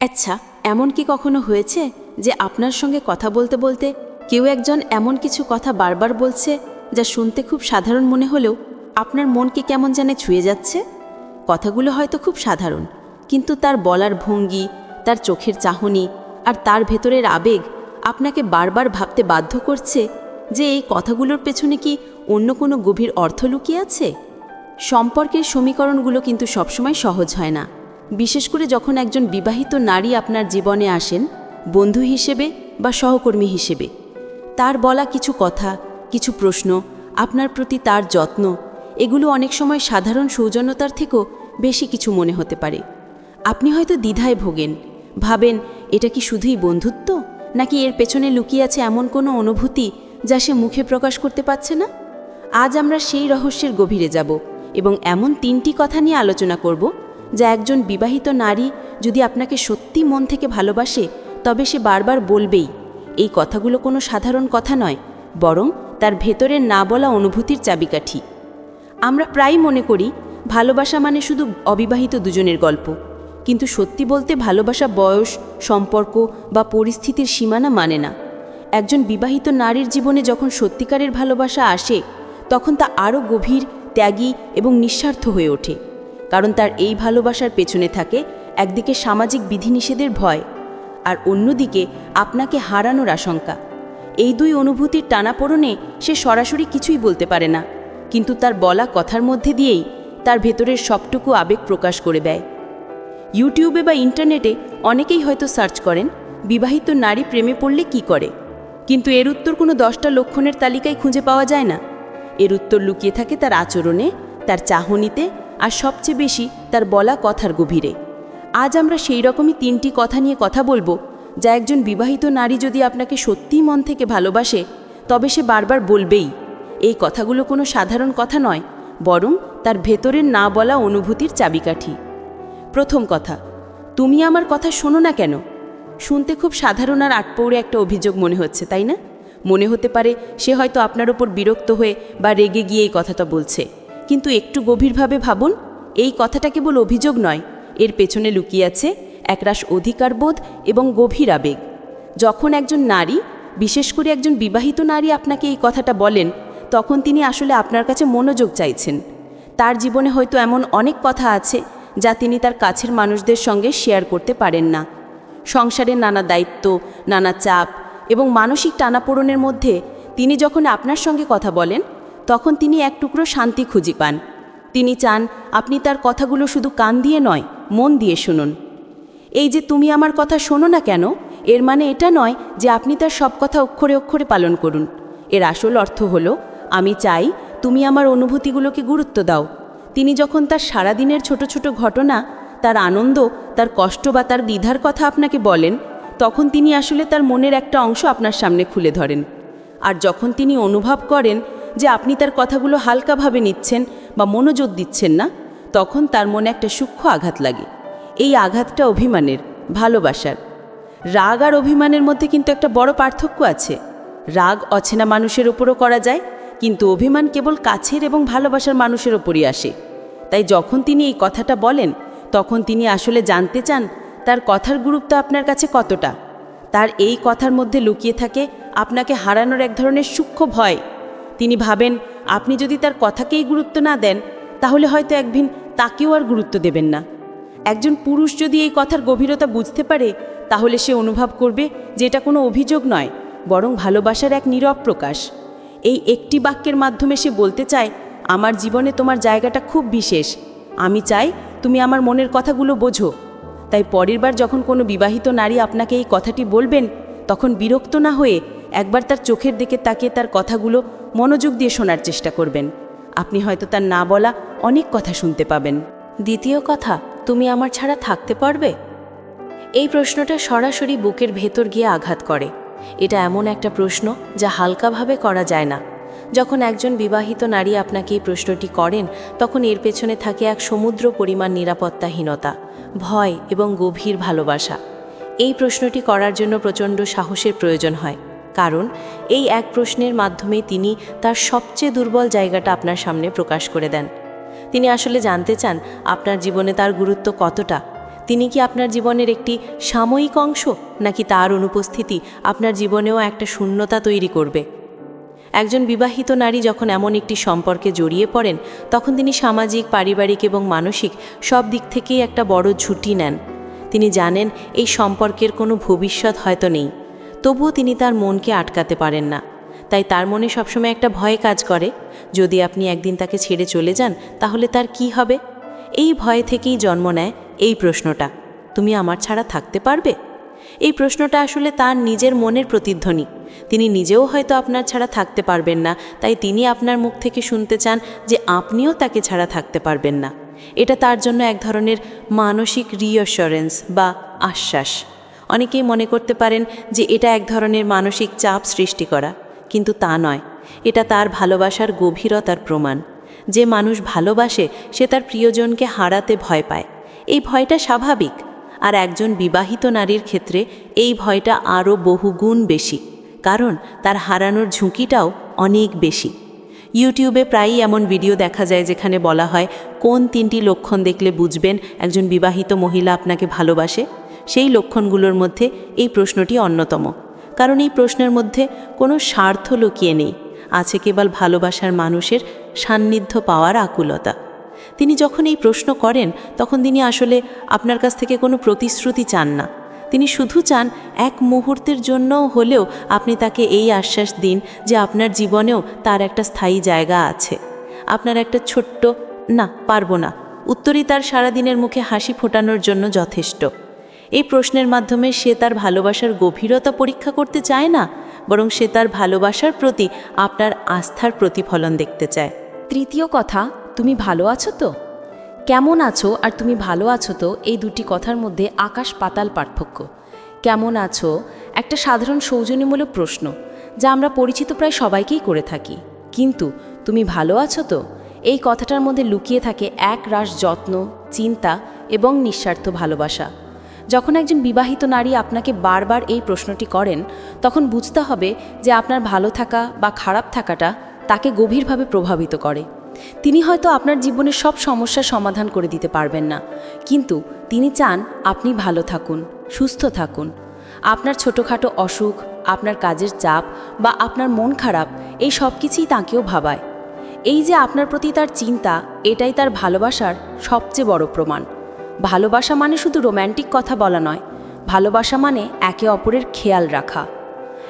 আচ্ছা এমন কি কখনো হয়েছে যে আপনার সঙ্গে কথা বলতে বলতে কেউ একজন এমন কিছু কথা বারবার বলছে যা শুনতে খুব সাধারণ মনে হলেও আপনার মনকে কেমন জানে ছুঁয়ে যাচ্ছে? কথাগুলো হয়তো খুব সাধারণ, কিন্তু তার বলার ভঙ্গি, তার চোখের চাহনি আর তার ভেতরের আবেগ আপনাকে বারবার ভাবতে বাধ্য করছে যে এই কথাগুলোর পেছনে কি অন্য কোনো গভীর অর্থ লুকিয়ে আছে? সম্পর্কের সমীকরণগুলো কিন্তু সবসময় সহজ হয় না। বিশেষ করে যখন একজন বিবাহিত নারী আপনার জীবনে আসেন, বন্ধু হিসেবে বা সহকর্মী হিসেবে, তার বলা কিছু কথা, কিছু প্রশ্ন, আপনার প্রতি তার যত্ন, এগুলো অনেক সময় সাধারণ সৌজন্যতার থেকেও বেশি কিছু মনে হতে পারে। আপনি হয়তো দ্বিধায় ভোগেন, ভাবেন, এটা কি শুধুই বন্ধুত্ব? নাকি এর পেছনে লুকিয়ে আছে এমন কোনো অনুভূতি যা সে মুখে প্রকাশ করতে পারছে না? আজ আমরা সেই রহস্যের গভীরে যাব এবং এমন তিনটি কথা নিয়ে আলোচনা করব যা একজন বিবাহিত নারী যদি আপনাকে সত্যি মন থেকে ভালোবাসে, তবে সে বারবার বলবেই। এই কথাগুলো কোনো সাধারণ কথা নয়, বরং তার ভেতরের না বলা অনুভূতির চাবিকাঠি। আমরা প্রায় মনে করি, ভালোবাসা মানে শুধু অবিবাহিত দুজনের গল্প। কিন্তু সত্যি বলতে ভালোবাসা বয়স, সম্পর্ক বা পরিস্থিতির সীমানা মানে না। একজন বিবাহিত নারীর জীবনে যখন সত্যিকারের ভালোবাসা আসে, তখন তা আরও গভীর, ত্যাগী এবং নিঃস্বার্থ হয়ে ওঠে। কারণ তার এই ভালোবাসার পেছনে থাকে একদিকে সামাজিক বিধিনিষেধের ভয় আর অন্যদিকে আপনাকে হারানোর আশঙ্কা। এই দুই অনুভূতির টানাপোড়নে সে সরাসরি কিছুই বলতে পারে না, কিন্তু তার বলা কথার মধ্যে দিয়েই তার ভেতরের সবটুকু আবেগ প্রকাশ করে দেয়। ইউটিউবে বা ইন্টারনেটে অনেকেই হয়তো সার্চ করেন, বিবাহিত নারী প্রেমে পড়লে কি করে? কিন্তু এর উত্তর কোনো দশটা লক্ষণের তালিকায় খুঁজে পাওয়া যায় না। এর উত্তর লুকিয়ে থাকে তার আচরণে, তার চাহনিতে আর সবচেয়ে বেশি তার বলা কথার গভীরে। আজ আমরা সেই রকমই তিনটি কথা নিয়ে কথা বলব, যা একজন বিবাহিত নারী যদি আপনাকে সত্যিই মন থেকে ভালোবাসে, তবে সে বারবার বলবেই। এই কথাগুলো কোনো সাধারণ কথা নয়, বরং তার ভেতরের না বলা অনুভূতির চাবিকাঠি। প্রথম কথা, তুমি আমার কথা শোনো না কেন? শুনতে খুব সাধারণ আর আটপৌড়ে একটা অভিযোগ মনে হচ্ছে, তাই না? মনে হতে পারে সে হয়তো আপনার ওপর বিরক্ত হয়ে বা রেগে গিয়ে এই কথাটা বলছে। কিন্তু একটু গভীরভাবে ভাবুন, এই কথাটা কেবল অভিযোগ নয়। এর পেছনে লুকিয়ে আছে একরাশ অধিকারবোধ এবং গভীর আবেগ। যখন একজন নারী, বিশেষ করে একজন বিবাহিত নারী আপনাকে এই কথাটা বলেন, তখন তিনি আসলে আপনার কাছে মনোযোগ চাইছেন। তার জীবনে হয়তো এমন অনেক কথা আছে যা তিনি তার কাছের মানুষদের সঙ্গে শেয়ার করতে পারেন না। সংসারের নানা দায়িত্ব, নানা চাপ এবং মানসিক টানাপোড়নের মধ্যে তিনি যখন আপনার সঙ্গে কথা বলেন তখন তিনি এক টুকরো শান্তি খুঁজি পান। তিনি চান, আপনি তার কথাগুলো শুধু কান দিয়ে নয়, মন দিয়ে শুনুন। এই যে তুমি আমার কথা শোনো না কেন, এর মানে এটা নয় যে আপনি তার সব কথা অক্ষরে অক্ষরে পালন করুন। এর আসল অর্থ হলো, আমি চাই তুমি আমার অনুভূতিগুলোকে গুরুত্ব দাও। তিনি যখন তার সারাদিনের ছোট ছোট ঘটনা, তার আনন্দ, তার কষ্ট বা তার দ্বিধার কথা আপনাকে বলেন, তখন তিনি আসলে তার মনের একটা অংশ আপনার সামনে খুলে ধরেন। আর যখন তিনি অনুভব করেন যে আপনি তার কথাগুলো হালকাভাবে নিচ্ছেন বা মনোযোগ দিচ্ছেন না, তখন তার মনে একটা সূক্ষ্ম আঘাত লাগে। এই আঘাতটা অভিমানের, ভালোবাসার। রাগ আর অভিমানের মধ্যে কিন্তু একটা বড় পার্থক্য আছে। রাগ অচেনা মানুষের ওপরও করা যায়, কিন্তু অভিমান কেবল কাছের এবং ভালোবাসার মানুষের ওপরই আসে। তাই যখন তিনি এই কথাটা বলেন, তখন তিনি আসলে জানতে চান, তার কথার গুরুত্ব আপনার কাছে কতটা? তার এই কথার মধ্যে লুকিয়ে থাকে আপনাকে হারানোর এক ধরনের সূক্ষ্ম ভয়। তিনি ভাবেন, আপনি যদি তার কথাকেই গুরুত্ব না দেন, তাহলে হয়তো একদিন তাকেও আর গুরুত্ব দেবেন না। একজন পুরুষ যদি এই কথার গভীরতা বুঝতে পারে, তাহলে সে অনুভব করবে যে এটা কোনো অভিযোগ নয়, বরং ভালোবাসার এক নীরব প্রকাশ। এই একটি বাক্যের মাধ্যমে সে বলতে চায়, আমার জীবনে তোমার জায়গাটা খুব বিশেষ। আমি চাই তুমি আমার মনের কথাগুলো বোঝো। তাই পরের বার যখন কোনো বিবাহিত নারী আপনাকে এই কথাটি বলবেন, তখন বিরক্ত না হয়ে একবার তার চোখের দিকে তাকিয়ে তার কথাগুলো মনোযোগ দিয়ে শোনার চেষ্টা করবেন। আপনি হয়তো তার না বলা অনেক কথা শুনতে পাবেন। দ্বিতীয় কথা, তুমি আমার ছাড়া থাকতে পারবে? এই প্রশ্নটা সরাসরি বুকের ভেতর গিয়ে আঘাত করে। এটা এমন একটা প্রশ্ন যা হালকাভাবে করা যায় না। যখন একজন বিবাহিত নারী আপনাকে এই প্রশ্নটি করেন, তখন এর পেছনে থাকে এক সমুদ্র পরিমাণ নিরাপত্তাহীনতা, ভয় এবং গভীর ভালোবাসা। এই প্রশ্নটি করার জন্য প্রচণ্ড সাহসের প্রয়োজন হয়। কারণ এই এক প্রশ্নের মাধ্যমে তিনি তার সবচেয়ে দুর্বল জায়গাটা আপনার সামনে প্রকাশ করে দেন। তিনি আসলে জানতে চান, আপনার জীবনে তার গুরুত্ব কতটা? তিনি কি আপনার জীবনের একটি সাময়িক অংশ, নাকি তার অনুপস্থিতি আপনার জীবনেও একটা শূন্যতা তৈরি করবে? একজন বিবাহিত নারী যখন এমন একটি সম্পর্কে জড়িয়ে পড়েন, তখন তিনি সামাজিক, পারিবারিক এবং মানসিক সব দিক থেকেই একটা বড় ঝুঁটি নেন। তিনি জানেন, এই সম্পর্কের কোনো ভবিষ্যৎ হয়তো নেই। তবুও তিনি তার মনকে আটকাতে পারেন না। তাই তার মনে সবসময় একটা ভয় কাজ করে, যদি আপনি একদিন তাকে ছেড়ে চলে যান, তাহলে তার কি হবে? এই ভয় থেকেই জন্ম নেয় এই প্রশ্নটা, তুমি আমার ছাড়া থাকতে পারবে? এই প্রশ্নটা আসলে তার নিজের মনের প্রতিধ্বনি। তিনি নিজেও হয়তো আপনার ছাড়া থাকতে পারবেন না, তাই তিনি আপনার মুখ থেকে শুনতে চান যে আপনিও তাকে ছাড়া থাকতে পারবেন না। এটা তার জন্য এক ধরনের মানসিক রিঅ্যাসুরেন্স বা আশ্বাস। অনেকেই মনে করতে পারেন যে এটা এক ধরনের মানসিক চাপ সৃষ্টি করা, কিন্তু তা নয়। এটা তার ভালোবাসার গভীরতার প্রমাণ। যে মানুষ ভালোবাসে, সে তার প্রিয়জনকে হারাতে ভয় পায়। এই ভয়টা স্বাভাবিক। আর একজন বিবাহিত নারীর ক্ষেত্রে এই ভয়টা আরও বহুগুণ বেশি। কারণ তার হারানোর ঝুঁকিটাও অনেক বেশি। ইউটিউবে প্রায়ই এমন ভিডিও দেখা যায় যেখানে বলা হয়, কোন তিনটি লক্ষণ দেখলে বুঝবেন একজন বিবাহিত মহিলা আপনাকে ভালোবাসে? সেই লক্ষণগুলোর মধ্যে এই প্রশ্নটি অন্যতম। কারণ এই প্রশ্নের মধ্যে কোনো স্বার্থ লুকিয়ে নেই। আছে কেবল ভালোবাসার মানুষের সান্নিধ্য পাওয়ার আকুলতা। তিনি যখন এই প্রশ্ন করেন, তখন তিনি আসলে আপনার কাছ থেকে কোনো প্রতিশ্রুতি চান না। তিনি শুধু চান এক মুহূর্তের জন্য হলেও আপনি তাকে এই আশ্বাস দিন যে আপনার জীবনেও তার একটা স্থায়ী জায়গা আছে। আপনার একটা ছোট্ট, না, পারব না। উত্তরই তার সারাদিনের মুখে হাসি ফোটানোর জন্য যথেষ্ট। এই প্রশ্নের মাধ্যমে সে তার ভালোবাসার গভীরতা পরীক্ষা করতে চায় না, বরং সে তার ভালোবাসার প্রতি আপনার আস্থার প্রতিফলন দেখতে চায়। তৃতীয় কথা, তুমি ভালো আছো তো? কেমন আছো আর তুমি ভালো আছো তো? এই দুটি কথার মধ্যে আকাশ পাতাল পার্থক্য। কেমন আছো? একটা সাধারণ সৌজন্যমূলক প্রশ্ন, যা আমরা পরিচিত প্রায় সবাইকেই করে থাকি। কিন্তু তুমি ভালো আছো তো? এই কথাটার মধ্যে লুকিয়ে থাকে এক রাস যত্ন, চিন্তা এবং নিঃস্বার্থ ভালোবাসা। যখন একজন বিবাহিত নারী আপনাকে বারবার এই প্রশ্নটি করেন, তখন বুঝতে হবে যে আপনার ভালো থাকা বা খারাপ থাকাটা তাকে গভীরভাবে প্রভাবিত করে। তিনি হয়তো আপনার জীবনের সব সমস্যার সমাধান করে দিতে পারবেন না। কিন্তু তিনি চান আপনি ভালো থাকুন, সুস্থ থাকুন। আপনার ছোটোখাটো অসুখ, আপনার কাজের চাপ বা আপনার মন খারাপ, এই সব কিছুই তাঁকেও ভাবায়। এই যে আপনার প্রতি তার চিন্তা, এটাই তার ভালোবাসার সবচেয়ে বড় প্রমাণ। ভালোবাসা মানে শুধু রোম্যান্টিক কথা বলা নয়। ভালোবাসা মানে একে অপরের খেয়াল রাখা।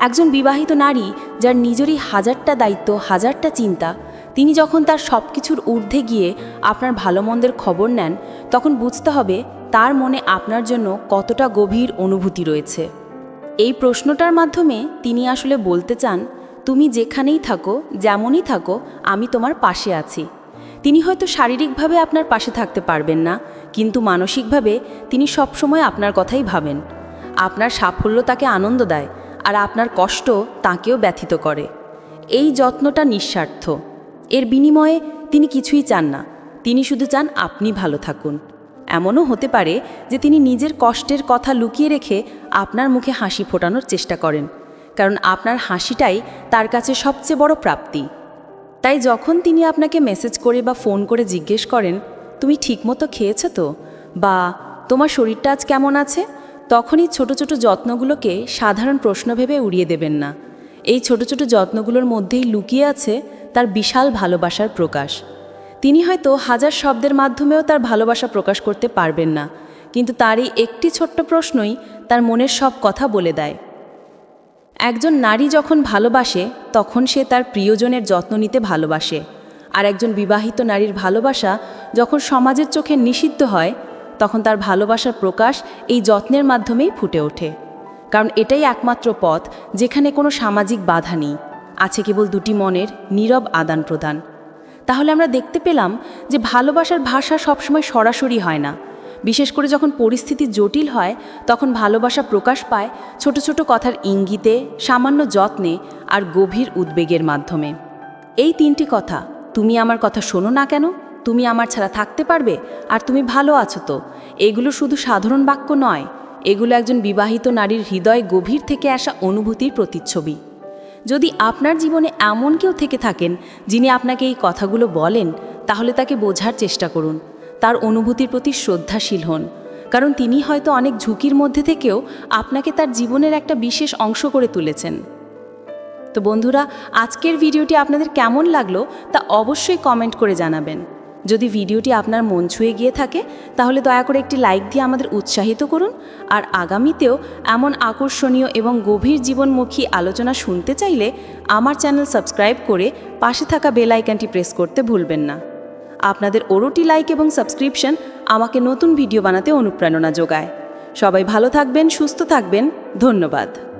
একজন বিবাহিত নারী যার নিজেরই হাজারটা দায়িত্ব, হাজারটা চিন্তা, তিনি যখন তার সব কিছুর ঊর্ধ্বে গিয়ে আপনার ভালো মন্দের খবর নেন, তখন বুঝতে হবে তার মনে আপনার জন্য কতটা গভীর অনুভূতি রয়েছে। এই প্রশ্নটার মাধ্যমে তিনি আসলে বলতে চান, তুমি যেখানেই থাকো, যেমনই থাকো, আমি তোমার পাশে আছি। তিনি হয়তো শারীরিকভাবে আপনার পাশে থাকতে পারবেন না, কিন্তু মানসিকভাবে তিনি সবসময় আপনার কথাই ভাবেন। আপনার সাফল্য তাকে আনন্দ দেয় আর আপনার কষ্ট তাকেও ব্যথিত করে। এই যত্নটা নিঃস্বার্থ। এর বিনিময়ে তিনি কিছুই চান না। তিনি শুধু চান আপনি ভালো থাকুন। এমনও হতে পারে যে তিনি নিজের কষ্টের কথা লুকিয়ে রেখে আপনার মুখে হাসি ফোটানোর চেষ্টা করেন। কারণ আপনার হাসিটাই তার কাছে সবচেয়ে বড় প্রাপ্তি। তাই যখন তিনি আপনাকে মেসেজ করে বা ফোন করে জিজ্ঞেস করেন, তুমি ঠিকমতো খেয়েছো তো? বা, তোমার শরীরটা আজ কেমন আছে? তখনই ছোট ছোট যত্নগুলোকে সাধারণ প্রশ্ন ভেবে উড়িয়ে দেবেন না। এই ছোট ছোট যত্নগুলোর মধ্যেই লুকিয়ে আছে তার বিশাল ভালোবাসার প্রকাশ। তিনি হয়তো হাজার শব্দের মাধ্যমেও তার ভালোবাসা প্রকাশ করতে পারবেন না, কিন্তু তার এই একটি ছোট্ট প্রশ্নই তার মনের সব কথা বলে দেয়। একজন নারী যখন ভালোবাসে, তখন সে তার প্রিয়জনের যত্ন নিতে ভালোবাসে। আর একজন বিবাহিত নারীর ভালোবাসা যখন সমাজের চোখে নিষিদ্ধ হয়, তখন তার ভালোবাসার প্রকাশ এই যত্নের মাধ্যমেই ফুটে ওঠে। কারণ এটাই একমাত্র পথ যেখানে কোনো সামাজিক বাধা নেই। আছে কেবল দুটি মনের নীরব আদান প্রদান। তাহলে আমরা দেখতে পেলাম যে ভালোবাসার ভাষা সবসময় সরাসরি হয় না। বিশেষ করে যখন পরিস্থিতি জটিল হয়, তখন ভালোবাসা প্রকাশ পায় ছোট ছোট কথার ইঙ্গিতে, সামান্য যত্নে আর গভীর উদ্বেগের মাধ্যমে। এই তিনটি কথা, তুমি আমার কথা শোনো না কেন? তুমি আমার ছাড়া থাকতে পারবে? আর তুমি ভালো আছো তো? এগুলো শুধু সাধারণ বাক্য নয়, এগুলো একজন বিবাহিত নারীর হৃদয় গভীর থেকে আসা অনুভূতির প্রতিচ্ছবি। যদি আপনার জীবনে এমন কেউ থেকে থাকেন, যিনি আপনাকে এই কথাগুলো বলেন, তাহলে তাকে বোঝার চেষ্টা করুন। তার অনুভূতির প্রতি শ্রদ্ধাশীল হন, কারণ তিনি হয়তো অনেক ঝুঁকির মধ্যে থেকেও আপনাকে তার জীবনের একটা বিশেষ অংশ করে তুলেছেন। তো বন্ধুরা, আজকের ভিডিওটি আপনাদের কেমন লাগল তা অবশ্যই কমেন্ট করে জানাবেন। যদি ভিডিওটি আপনার মন ছুঁয়ে গিয়ে থাকে, তাহলে দয়া করে একটি লাইক দিয়ে আমাদের উৎসাহিত করুন, আর আগামীতেও এমন আকর্ষণীয় এবং গভীর জীবনমুখী আলোচনা শুনতে চাইলে আমার চ্যানেল সাবস্ক্রাইব করে পাশে থাকা বেল আইকনটি প্রেস করতে ভুলবেন না। আপনাদের ওরটি লাইক এবং সাবস্ক্রিপশন আমাকে নতুন ভিডিও বানাতে অনুপ্রেরণা যোগায়। সবাই ভালো থাকবেন, সুস্থ থাকবেন। ধন্যবাদ।